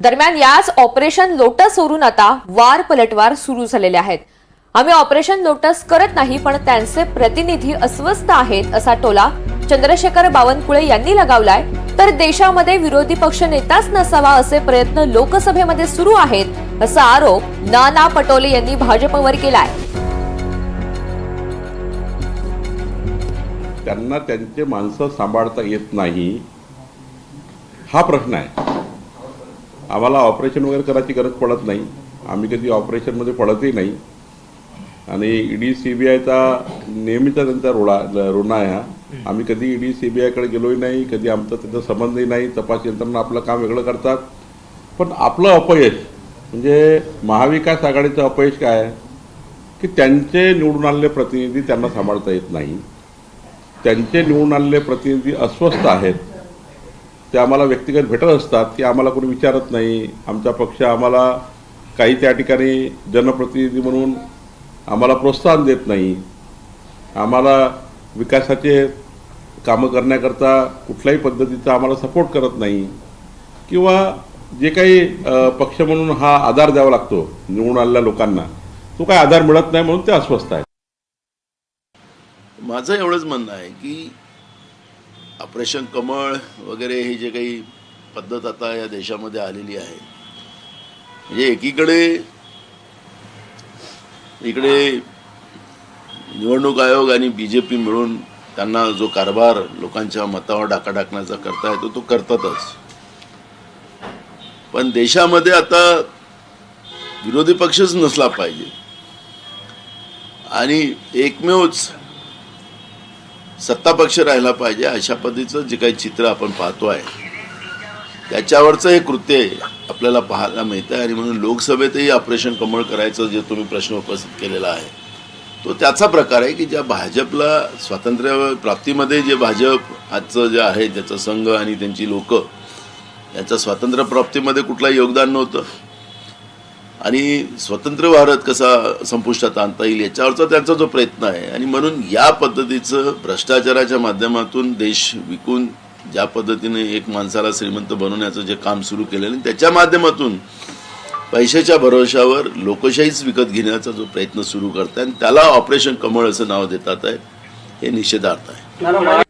दरम्यान याच operation lotus वरून आता वार पलटवार सुरू झालेले आहेत. आम्ही ऑपरेशन लोटस करत नाही पण त्यांचे प्रतिनिधी अस्वस्थ आहेत असा टोला चंद्रशेखर बावनकुळे यांनी लगावलाय. तर देशामध्ये विरोधी पक्ष नेताच नसावा असे प्रयत्न लोकसभेमध्ये सुरू आहेत असा आरोप नाना पटोले यांनी भाजपवर केलाय. त्यांना त्यांचे माणसं सांभाळता येत नाही हा प्रश्न आहे. आम्हाला ऑपरेशन वगैरे करायची गरज पडत नाही. आम्ही कधी ऑपरेशनमध्ये पडतही नाही. आणि ईडी सी बी आयचा नेहमीचा त्यांचा रोडा ऋण आहे हा. आम्ही कधी ईडी सी बी आयकडे गेलोही नाही कधी आमचा त्यांचा संबंधही नाही. तपास यंत्रणा आपलं काम वेगळं करतात. पण आपलं अपयश म्हणजे महाविकास आघाडीचं अपयश काय? आहे की त्यांचे निवडून आलेले प्रतिनिधी त्यांना सांभाळता येत नाही. त्यांचे निवडून आलेले प्रतिनिधी अस्वस्थ आहेत. ते आम्हाला व्यक्तिगत भेटत असतात की आम्हाला कोणी विचारत नाही. आमचा पक्ष आम्हाला काही त्या ठिकाणी जनप्रतिनिधी म्हणून आम्हाला प्रोत्साहन देत नाही. आम्हाला विकासाचे कामं करण्याकरता कुठल्याही पद्धतीचा आम्हाला सपोर्ट करत नाही. किंवा जे काही पक्ष म्हणून हा आधार द्यावा लागतो निवडून आलेल्या लोकांना तो काही आधार मिळत नाही म्हणून ते अस्वस्थ आहेत. माझं एवढंच म्हणणं आहे की ऑपरेशन कमळ वगैरे ही जे काही पद्धत आता या देशामध्ये आलेली आहे. म्हणजे एकीकडे इकडे निवडणूक आयोग आणि बी जे पी मिळून त्यांना जो कारभार लोकांच्या मतावर डाका टाकण्याचा करता येतो तो करतातच. पण देशामध्ये आता विरोधी पक्षच नसला पाहिजे. आणि एकमेवच सत्ता पक्ष राहिला पाहिजे अशा पद्धतीचं जे काही चित्र आपण पाहतो आहे. त्याच्यावरचं हे कृत्य आपल्याला पाहायला मिळतं आहे आणि म्हणून लोकसभेतही ऑपरेशन कमळ करायचं जे तुम्ही प्रश्न उपस्थित केलेला आहे तो त्याचा प्रकार आहे की ज्या भाजपला स्वातंत्र्य प्राप्तीमध्ये जे भाजप आजचं जे आहे त्याचा संघ आणि त्यांची लोक यांचं स्वातंत्र्य प्राप्तीमध्ये कुठलाही योगदान नव्हतं. आणि स्वतंत्र भारत कसा संपुष्टात आणता येईल याच्यावरचा त्यांचा जो प्रयत्न आहे. आणि म्हणून या पद्धतीचं भ्रष्टाचाराच्या माध्यमातून देश विकून ज्या पद्धतीने एक माणसाला श्रीमंत बनवण्याचं जे काम सुरू केलेलं आणि त्याच्या माध्यमातून पैशाच्या भरोशावर लोकशाहीच विकत घेण्याचा जो प्रयत्न सुरू करताय आणि त्याला ऑपरेशन कमळ असं नाव देतात आहे हे निषेधार्थ आहे.